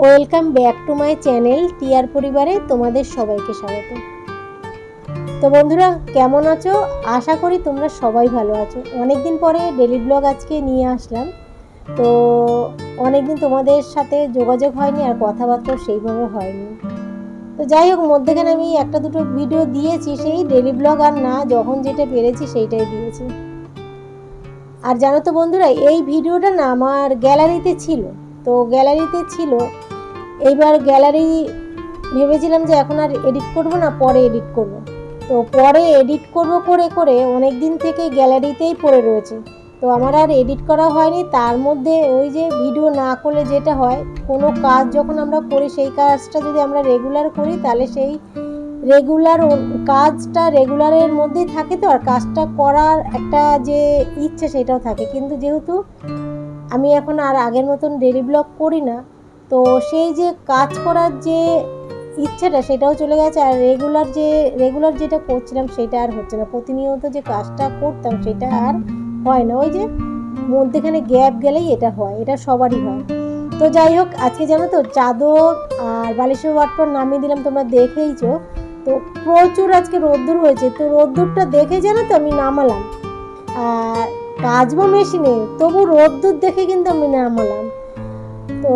Welcome back to my channel টিয়ার পরিবারে তোমাদের সবাইকে স্বাগত। তো বন্ধুরা, কেমন আছো? আশা করি তোমরা সবাই ভালো আছো। অনেকদিন পরে ডেলি ব্লগ আজকে নিয়ে আসলাম। তো অনেকদিন তোমাদের সাথে যোগাযোগ হয়নি আর কথাবার্তাও সেইভাবে হয়নি। তো যাই হোক, মধ্যেখানে আমি একটা দুটো ভিডিও দিয়েছি, সেই ডেলি ব্লগ আর না, যখন যেটা পেরেছি সেইটাই দিয়েছি। আর জানো তো বন্ধুরা, এই ভিডিওটা না আমার গ্যালারিতে ছিল। তো গ্যালারিতে ছিল এইবার গ্যালারি ভেবেছিলাম যে এখন আর এডিট করব না, পরে এডিট করব। তো পরে এডিট করব করে করে অনেক দিন থেকে গ্যালারিতেই পড়ে রয়েছে। তো আমার আর এডিট করা হয়নি, তার মধ্যে ওই যে ভিডিও না করলে যেটা হয়, কোনো কাজ যখন আমরা করি, সেই কাজটা যদি আমরা রেগুলার করি, তাহলে সেই রেগুলার কাজটা রেগুলারের মধ্যেই থাকে তো, আর কাজটা করার একটা যে ইচ্ছে সেটাও থাকে। কিন্তু যেহেতু আমি এখন আর আগের মতন ডেলি ব্লগ করি না তো সেই যে কাজ করার যে ইচ্ছেটা সেটাও চলে গেছে, আর রেগুলার যে রেগুলার যেটা করছিলাম সেটা আর হচ্ছে না। প্রতিনিয়ত যে কাজটা করতাম সেটা আর হয় না। ওই যে মধ্যেখানে গ্যাপ গেলেই এটা হয়, এটা সবারই হয়। তো যাই হোক, আজকে জানো তো চাদর আর বালিশের ওয়াটপর নামিয়ে দিলাম, তোমরা দেখেইছো। তো প্রচুর আজকে রোদ্দুর হয়েছে, তো রোদ্দুরটা দেখে জানো তো আমি নামালাম। আর কাচবো মেশিনে, তবু রোদ্দুর দেখে কিন্তু আমি নামালাম। তো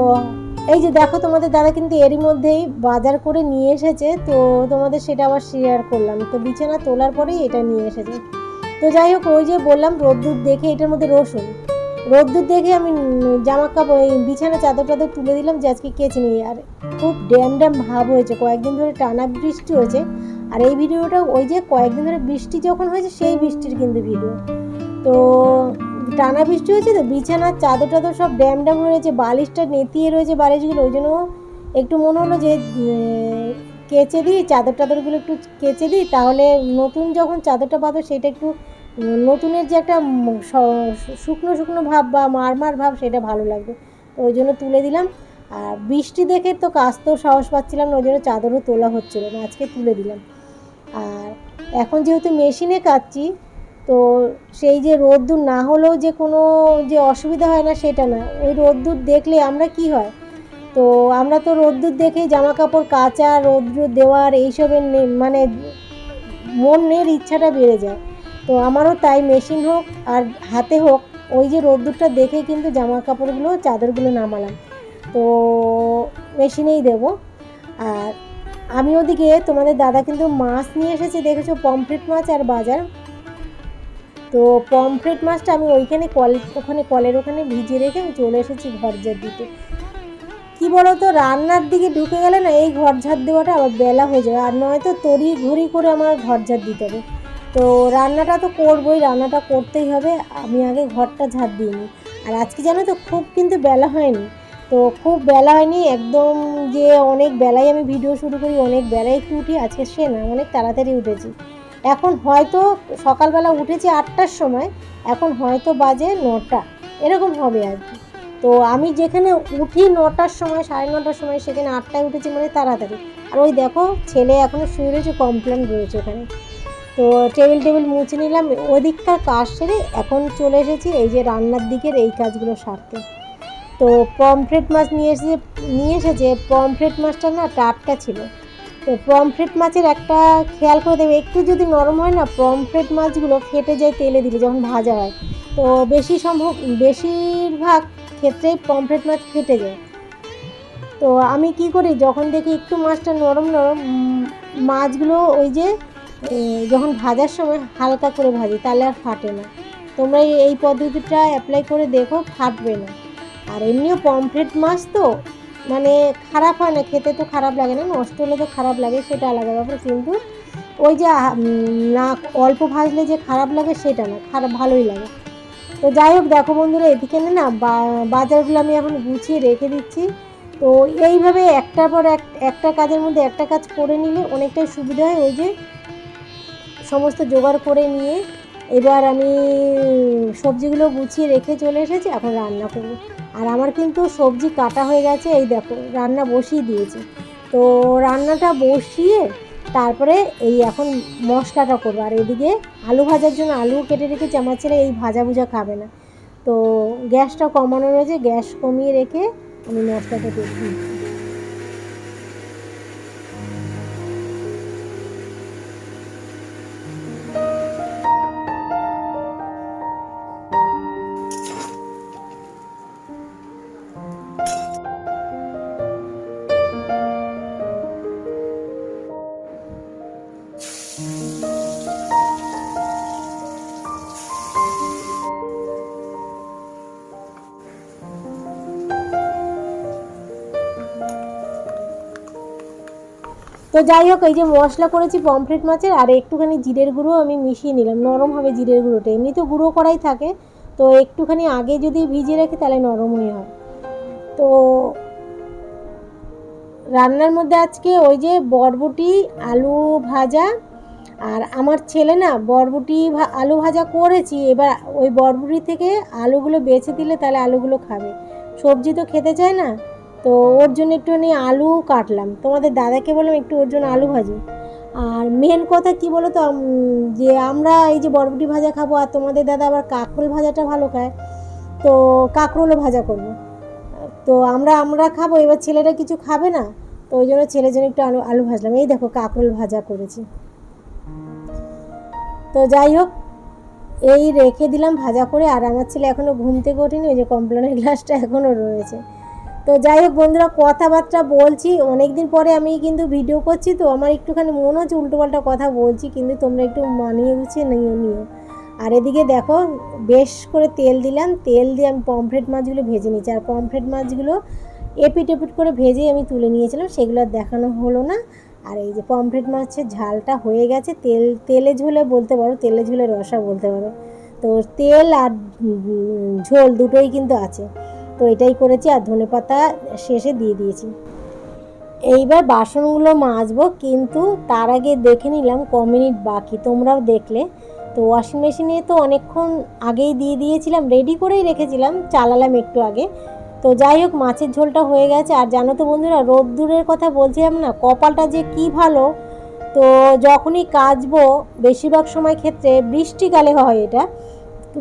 এই যে দেখো, তোমাদের দাদা কিন্তু এরই মধ্যেই বাজার করে নিয়ে এসেছে। তো তোমাদের সেটা আবার শেয়ার করলাম। তো বিছানা তোলার পরেই এটা নিয়ে এসেছে। তো যাই হোক, ওই যে বললাম, রোদ্দুর দেখে এটার মধ্যে রসুন। রোদ্দুর দেখে আমি জামা কাপড় বিছানা চাদর টাদর তুলে দিলাম যে আজকে কেচে নিয়ে আর খুব ড্যাম ড্যাম ভাব হয়েছে। কয়েকদিন ধরে টানা বৃষ্টি হয়েছে। আর এই ভিডিওটা ওই যে কয়েকদিন ধরে বৃষ্টি যখন হয়েছে, সেই বৃষ্টির কিন্তু ভিডিও। তো টানা বৃষ্টি হয়েছে তো, বিছানার চাদর টাদর সব ড্যাম ড্যাম রয়েছে, বালিশটা নেতিয়ে রয়েছে বালিশগুলো, ওই জন্য একটু মনে হলো যে কেচে দিই, চাদর টাদরগুলো একটু কেচে দিই, তাহলে নতুন যখন চাদরটা পাতো সেটা একটু, নতুনের যে একটা শুকনো শুকনো ভাব বা মারমার ভাব সেটা ভালো লাগবে, তো ওই জন্য তুলে দিলাম। আর বৃষ্টি দেখে তো কাচতেও সাহস পাচ্ছিলাম না, ওই জন্য চাদরও তোলা হচ্ছিল না, আজকে তুলে দিলাম। আর এখন যেহেতু মেশিনে কাচ্ছি তো সেই যে রোদ্দুর না হলেও যে কোনো যে অসুবিধা হয় না সেটা না। ওই রোদ্দুর দেখলে আমরা কি হয়? তো আমরা তো রোদ্দুর দেখে জামা কাপড় কাচা রোদ্দুর দেওয়ার এইসবের মানে মনের ইচ্ছাটা বেড়ে যায়। তো আমারও তাই মেশিন হোক আর হাতে হোক, ওই যে রোদ্দুরটা দেখে কিন্তু জামা কাপড়গুলো চাদরগুলো নামালাম। তো মেশিনেই দেব। আর আমি ওদিকে তোমাদের দাদা কিন্তু মাছ নিয়ে এসেছে, দেখেছ? পমফ্রেট মাছ আর বাজার। তো পমফ্রেট মাছটা আমি ওইখানে কল, ওখানে কলের ওখানে ভিজিয়ে রেখে আমি চলে এসেছি ঘর ঝাড় দিতে। কী বলো তো রান্নার দিকে ঢুকে গেলে না এই ঘর ঝাড় দেওয়াটা আবার বেলা হয়ে যাবে, আর নয়তো তড়ি ঘড়ি করে আমার ঘর ঝাড় দিতে হবে। তো রান্নাটা তো করবোই, রান্নাটা করতেই হবে, আমি আগে ঘরটা ঝাড় দিইনি আর আজকে জানো তো, খুব কিন্তু বেলা হয়নি। তো খুব বেলা হয়নি, একদম যে অনেক বেলায় আমি ভিডিও শুরু করি, অনেক বেলায় একটু উঠি, আজকে সে না, অনেক তাড়াতাড়ি উঠেছি। এখন হয়তো সকালবেলা উঠেছি আটটার সময়, এখন হয়তো বাজে নটা। এরকম হবে আর কি। তো আমি যেখানে উঠি নটার সময়, সাড়ে নটার সময়, সেখানে আটটায় উঠেছি মানে তাড়াতাড়ি। আর ওই দেখো, ছেলে এখনও শুয়ে রয়েছে কমপ্লেন রয়েছে ওখানে। তো টেবিল টেবিল মুছে নিলাম ওদিককার কাজ সেরে এখন চলে এসেছি, এই যে রান্নার দিকের এই কাজগুলো সারতে। তো পমফ্রেট মাছ নিয়ে এসেছে নিয়ে এসেছে পমফ্রেট মাছটা না টাটকা ছিল। তো পমফ্রেট মাছের একটা খেয়াল করে দেবে একটু যদি নরম হয় না পমফ্রেট মাছগুলো ফেটে যায়, তেলে দিলে যখন ভাজা হয়। তো বেশি সম্ভব, বেশিরভাগ ক্ষেত্রেই পমফ্রেট মাছ ফেটে যায়। তো আমি কি করি, যখন দেখি একটু মাছটা নরম নরম মাছগুলো ওই যে যখন ভাজার সময় হালকা করে ভাজি, তাহলে আর ফাটে না। তোমরা এই- পদ্ধতিটা অ্যাপ্লাই করে দেখো, ফাটবে না। আর এমনিও পমফ্রেট মাছ তো মানে খারাপ হয় না, খেতে তো খারাপ লাগে না নষ্ট হলে তো খারাপ লাগে সেটা আলাদা ব্যাপার, কিন্তু ওই যে না, অল্প ভাজলে যে খারাপ লাগে সেটা না, খারাপ, ভালোই লাগে। তো যাই হোক, দেখো বন্ধুরা, এদিকে না বাজারগুলো আমি এখন গুছিয়ে রেখে দিচ্ছি। তো এইভাবে একটার পর এক, একটা কাজের মধ্যে একটা কাজ করে নিলে অনেকটাই সুবিধা হয়, ওই যে সমস্ত জোগাড় করে নিয়ে এবার আমি সবজিগুলো গুছিয়ে রেখে চলে এসেছি, এখন রান্না করব। আর আমার কিন্তু সবজি কাটা হয়ে গেছে, এই দেখো, রান্না বসিয়ে দিয়েছি। তো রান্নাটা বসিয়ে তারপরে এই এখন মশলাটা করব। আর এদিকে আলু ভাজার জন্য আলু কেটে রেখেছি, আমার ছেলে এই ভাজা ভুজা খাবে না। তো গ্যাসটা কমানো রয়েছে, গ্যাস কমিয়ে রেখে আমি মশলাটা দিয়ে তো যাই হোক, এই যে মশলা করেছি পমফ্রেট মাছের, আর একটুখানি জিরের গুঁড়ো আমি মিশিয়ে নিলাম। নরম হবে জিরের গুঁড়োটা। এমনি তো গুঁড়ো করাই থাকে। তো একটুখানি আগে যদি ভিজিয়ে রাখি, তাহলে নরমই হয়। তো রান্নার মধ্যে আজকে ওই যে বরবটি, আলু ভাজা, আর আমার ছেলে না বরবটি আলু ভাজা করেছি। এবার ওই বরবটি থেকে আলুগুলো বেছে দিলে তাহলে আলুগুলো খাবে। সবজি তো খেতে চায় না। তো ওর জন্য একটুখানি আলু কাটলাম। তোমাদের দাদাকে বললাম একটু ওর জন্য আলু ভাজি। আর মেন কথা কি বলো তো যে আমরা এই যে বরবটি ভাজা খাব আর তোমাদের দাদা আবার কাঁকরোল ভাজাটা ভালো খায়, তো কাঁকরোলও ভাজা করব। তো আমরা আমরা খাব, এবার ছেলেরা কিছু খাবে না, তো ওই জন্য ছেলের জন্য একটু আলু আলু ভাজলাম। এই দেখো কাঁকরোল ভাজা করেছি। তো যাই হোক, এই রেখে দিলাম ভাজা করে, আর আমার ছেলে এখনও ঘুম থেকে ওঠেনি, ওই যে কমপ্লেনের গ্লাসটা এখনও রয়েছে। তো যাই হোক বন্ধুরা, কথাবার্তা বলছি। অনেক দিন পরে আমি কিন্তু ভিডিও করছি, তো আমার একটুখানি মনে হচ্ছে উল্টোপাল্টা কথা বলছি, কিন্তু তোমরা একটু মানিয়ে গুছিয়ে নিও নিও। আর এদিকে দেখো, বেশ করে তেল দিলাম। তেল দিয়ে আমি পমফ্রেট মাছগুলো ভেজে নিয়েছি। আর পমফ্রেট মাছগুলো এপিট এপিট করে ভেজে আমি তুলে নিয়েছিলাম, সেগুলো দেখানো হলো না। আর এই যে পমফ্রেট মাছের ঝালটা হয়ে গেছে, তেল, তেলে ঝোলে বলতে পারো, তেলে ঝোলে রসা বলতে পারো। তো তেল আর ঝোল দুটোই কিন্তু আছে। তো এটাই করেছি আর ধনে পাতা শেষে দিয়ে দিয়েছি। এইবার বাসনগুলো মাজবো, কিন্তু তার আগে দেখে নিলাম ক মিনিট বাকি, তোমরাও দেখলে। তো ওয়াশিং মেশিনে তো অনেকক্ষণ আগেই দিয়ে দিয়েছিলাম রেডি করেই রেখেছিলাম, চালালাম একটু আগে। তো যাই হোক, মাছের ঝোলটা হয়ে গেছে। আর জানো তো বন্ধুরা, রোদ্দুরের কথা বলছিলাম না, কপালটা যে কি ভালো, তো যখনই কাচবো, বেশিরভাগ সময় ক্ষেত্রে বৃষ্টিকালে হয় এটা।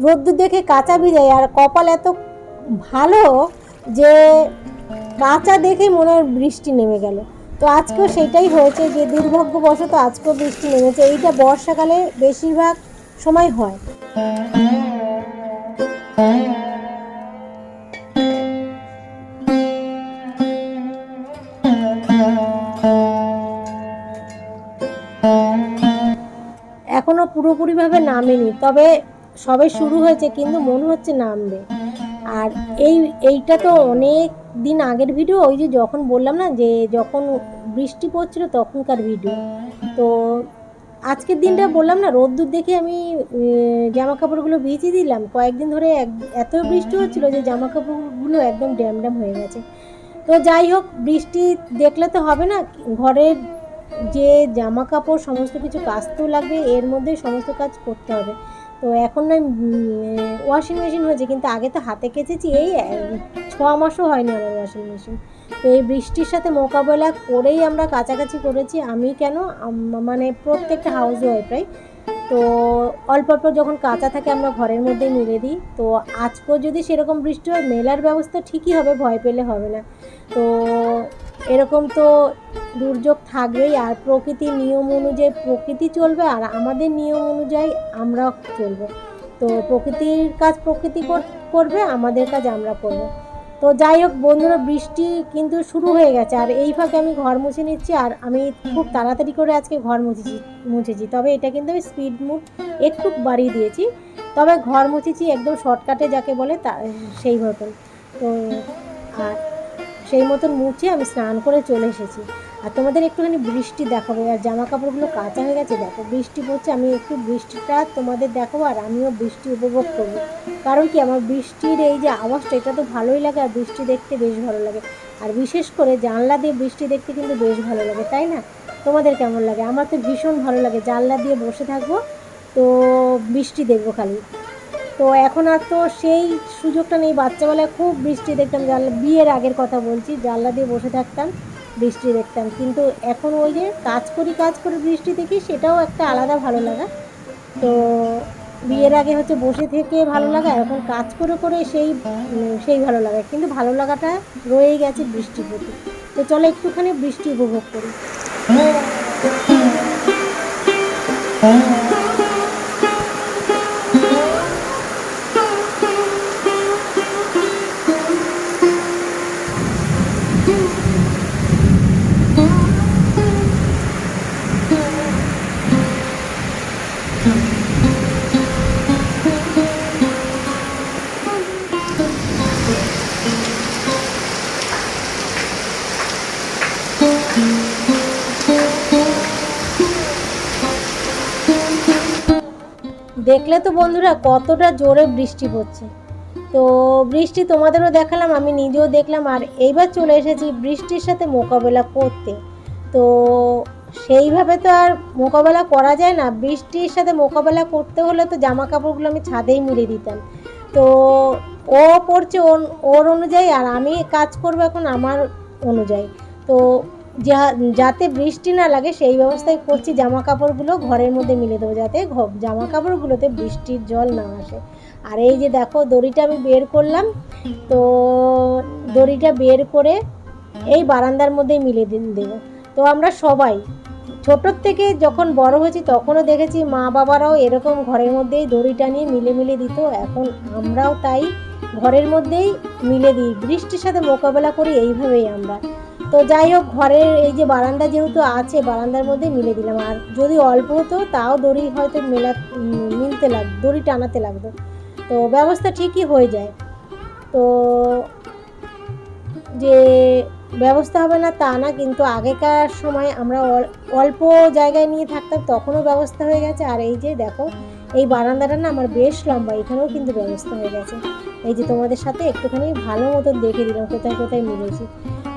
রোদ্দুর দেখে কাঁচা ভিজায় আর কপাল এত ভালো যে কাঁচা দেখে মনে হয় বৃষ্টি নেমে গেল। তো আজকেও সেটাই হয়েছে যে দুর্ভাগ্যবশত আজকেও বৃষ্টি নেমেছে। এইটা বর্ষাকালে বেশিরভাগ সময় হয়। এখনও পুরোপুরিভাবে নামেনি, তবে সবে শুরু হয়েছে, কিন্তু মনে হচ্ছে নামবে। আর এই, এইটা তো অনেক দিন আগের ভিডিও ওই যে যখন বললাম না যে যখন বৃষ্টি পড়ছিল তখনকার ভিডিও তো আজকের দিনটা বললাম না, রোদ্দুর দেখে আমি জামা কাপড়গুলো ভিজিয়ে দিলাম। কয়েকদিন ধরে এত বৃষ্টি হচ্ছিল যে জামা কাপড়গুলো একদম ড্যাম ড্যাম হয়ে গেছে। তো যাই হোক, বৃষ্টি দেখলে তো হবে না, ঘরের যে জামা কাপড় সমস্ত কিছু কাচতেও লাগবে, এর মধ্যে সমস্ত কাজ করতে হবে। তো এখন নয় ওয়াশিং মেশিন হয়েছে, কিন্তু আগে তো হাতে কেচেছি, এই ছ মাসও হয়নি আমার ওয়াশিং মেশিন তো এই বৃষ্টির সাথে মোকাবেলা করেই আমরা কাছাকাছি করেছি, আমি কেন মানে প্রত্যেকটা হাউস ওয়াইফরাই তো অল্প অল্প যখন কাঁচা থাকে, আমরা ঘরের মধ্যেই মেলে দিই। তো আজকেও যদি সেরকম বৃষ্টি হয়, মেলার ব্যবস্থা ঠিকই হবে, ভয় পেলে হবে না। তো এরকম তো দুর্যোগ থাকবেই, আর প্রকৃতির নিয়ম অনুযায়ী প্রকৃতি চলবে, আর আমাদের নিয়ম অনুযায়ী আমরা চলবো। তো প্রকৃতির কাজ প্রকৃতি কর- করবে, আমাদের কাজ আমরা করব। তো যাই হোক বন্ধুরা, বৃষ্টি কিন্তু শুরু হয়ে গেছে, আর এই ফাঁকে আমি ঘর মুছে নিচ্ছি, আর আমি খুব তাড়াতাড়ি করে আজকে ঘর মুছেছি মুছেছি। তবে এটা কিন্তু আমি স্পিড মুড একটু বাড়িয়ে দিয়েছি, তবে ঘর মুছেছি একদম শর্টকাটে যাকে বলে তা সেই মতন তো, আর সেই মতন মুছে আমি স্নান করে চলে এসেছি। আর তোমাদের একটুখানি বৃষ্টি দেখাবো, আর জামা কাপড়গুলো কাঁচা হয়ে গেছে, দেখো বৃষ্টি পড়ছে, আমি একটু বৃষ্টিটা তোমাদের দেখাবো, আর আমিও বৃষ্টি উপভোগ করব। কারণ কি, আমার বৃষ্টির এই যে আওয়াজটা, এটা তো ভালোই লাগে, আর বৃষ্টি দেখতে বেশ ভালো লাগে। আর বিশেষ করে জানলা দিয়ে বৃষ্টি দেখতে কিন্তু বেশ ভালো লাগে, তাই না? তোমাদের কেমন লাগে? আমার তো ভীষণ ভালো লাগে, জানলা দিয়ে বসে থাকব, তো বৃষ্টি দেখব খালি। তো এখন আর তো সেই সুযোগটা নেই। বাচ্চাবেলায় খুব বৃষ্টি দেখতাম, জানলা, বিয়ের আগের কথা বলছি, জানলা দিয়ে বসে থাকতাম, বৃষ্টি দেখতাম। কিন্তু এখন ওই যে কাজ করি, কাজ করে বৃষ্টি দেখি, সেটাও একটা আলাদা ভালো লাগা। তো বিয়ের আগে হচ্ছে বসে থেকে ভালো লাগা, এখন কাজ করে করে সেই সেই ভালো লাগা। কিন্তু ভালো লাগাটা রয়েই গেছে বৃষ্টির প্রতি। তো চলো একটুখানি বৃষ্টি উপভোগ করি। দেখলে তো বন্ধুরা কতটা জোরে বৃষ্টি পড়ছে তো বৃষ্টি তোমাদেরও দেখালাম, আমি নিজেও দেখলাম, আর এইবার চলে এসেছি বৃষ্টির সাথে মোকাবেলা করতে। তো সেইভাবে তো আর মোকাবেলা করা যায় না। বৃষ্টির সাথে মোকাবেলা করতে হলে তো জামা কাপড়গুলো আমি ছাদেই মিলে দিতাম। তো ও পড়ছে ওর- অনুযায়ী আর আমি কাজ করব এখন আমার অনুযায়ী। তো যা- যাতে বৃষ্টি না লাগে সেই ব্যবস্থায় করছি জামা কাপড়গুলো ঘরের মধ্যে মিলে দেবো যাতে জামা কাপড়গুলোতে বৃষ্টির জল না আসে। আর এই যে দেখো দড়িটা আমি বের করলাম, তো দড়িটা বের করে এই বারান্দার মধ্যেই মিলে দিন, দেবো। তো আমরা সবাই ছোটোর থেকে যখন বড় হয়েছি, তখনও দেখেছি মা বাবারাও এরকম ঘরের মধ্যেই দড়িটা নিয়ে মিলে মিলে দিত। এখন আমরাও তাই ঘরের মধ্যেই মিলে দিই। বৃষ্টির সাথে মোকাবেলা করি এইভাবেই আমরা। তো যাই হোক, ঘরের এই যে বারান্দা যেহেতু আছে, বারান্দার মধ্যে মিলে দিলাম। আর যদি অল্প হতো, তাও দড়ি হয়তো মেলা, মিলতে লাগ, দড়ি টানাতে লাগতো। তো ব্যবস্থা ঠিকই হয়ে যায়। তো যে ব্যবস্থা হবে না তা না, কিন্তু আগেকার সময় আমরা অল- অল্প জায়গায় নিয়ে থাকতাম, তখনও ব্যবস্থা হয়ে গেছে। আর এই যে দেখো, এই বারান্দাটা না আমার বেশ লম্বা, এখানেও কিন্তু ব্যবস্থা হয়ে গেছে। এই যে তোমাদের সাথে একটুখানি ভালো মতো দেখে দিলাম, কোথায় কোথায় মিলেছি।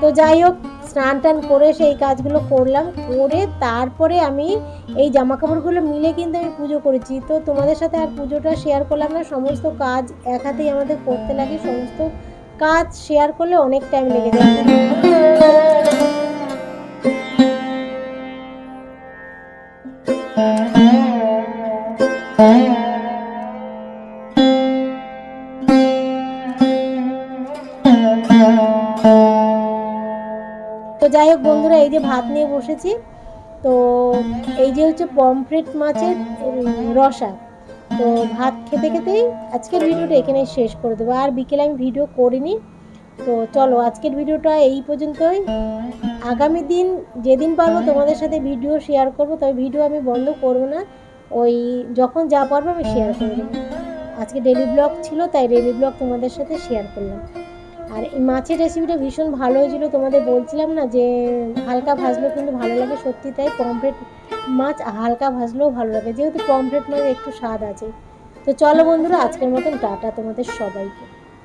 তো যাই হোক, স্নান টান করে সেই কাজগুলো করলাম, করে তারপরে আমি এই জামা কাপড়গুলো মিলে কিন্তু আমি পুজো করেছি। তো তোমাদের সাথে আর পুজোটা শেয়ার করলাম না, সমস্ত কাজ এক হাতেই আমাদের করতে লাগে, সমস্ত কাজ শেয়ার করলে অনেক টাইম লেগে যায়। তো যাই হোক বন্ধুরা, এই যে ভাত নিয়ে বসেছি। তো এই যে হচ্ছে পমফ্রেট মাছের রসা। তো ভাত খেতে খেতেই আজকের ভিডিওটা এখানে শেষ করে দেবো। আর বিকেলে আমি ভিডিও করিনি। তো চলো, আজকের ভিডিওটা এই পর্যন্তই। আগামী দিন যেদিন পারব তোমাদের সাথে ভিডিও শেয়ার করব, তবে ভিডিও আমি বন্ধ করব না। ওই যখন যা পারব আমি শেয়ার করে দেবো। আজকে ডেলি ব্লগ ছিল, তাই ডেলি ব্লগ তোমাদের সাথে শেয়ার করলাম। আর এই মাছের রেসিপিটা ভীষণ ভালো হয়েছিল। তোমাদের বলছিলাম না যে, হালকা ভাজলেও কিন্তু ভালো লাগে, সত্যি তাই পমফ্রেট মাছ হালকা ভাজলেও ভালো লাগে। যেহেতু পমফ্রেট মাছ একটু স্বাদ আছে। তো চলো বন্ধুরা, আজকের মতন টাটা তোমাদের সবাইকে।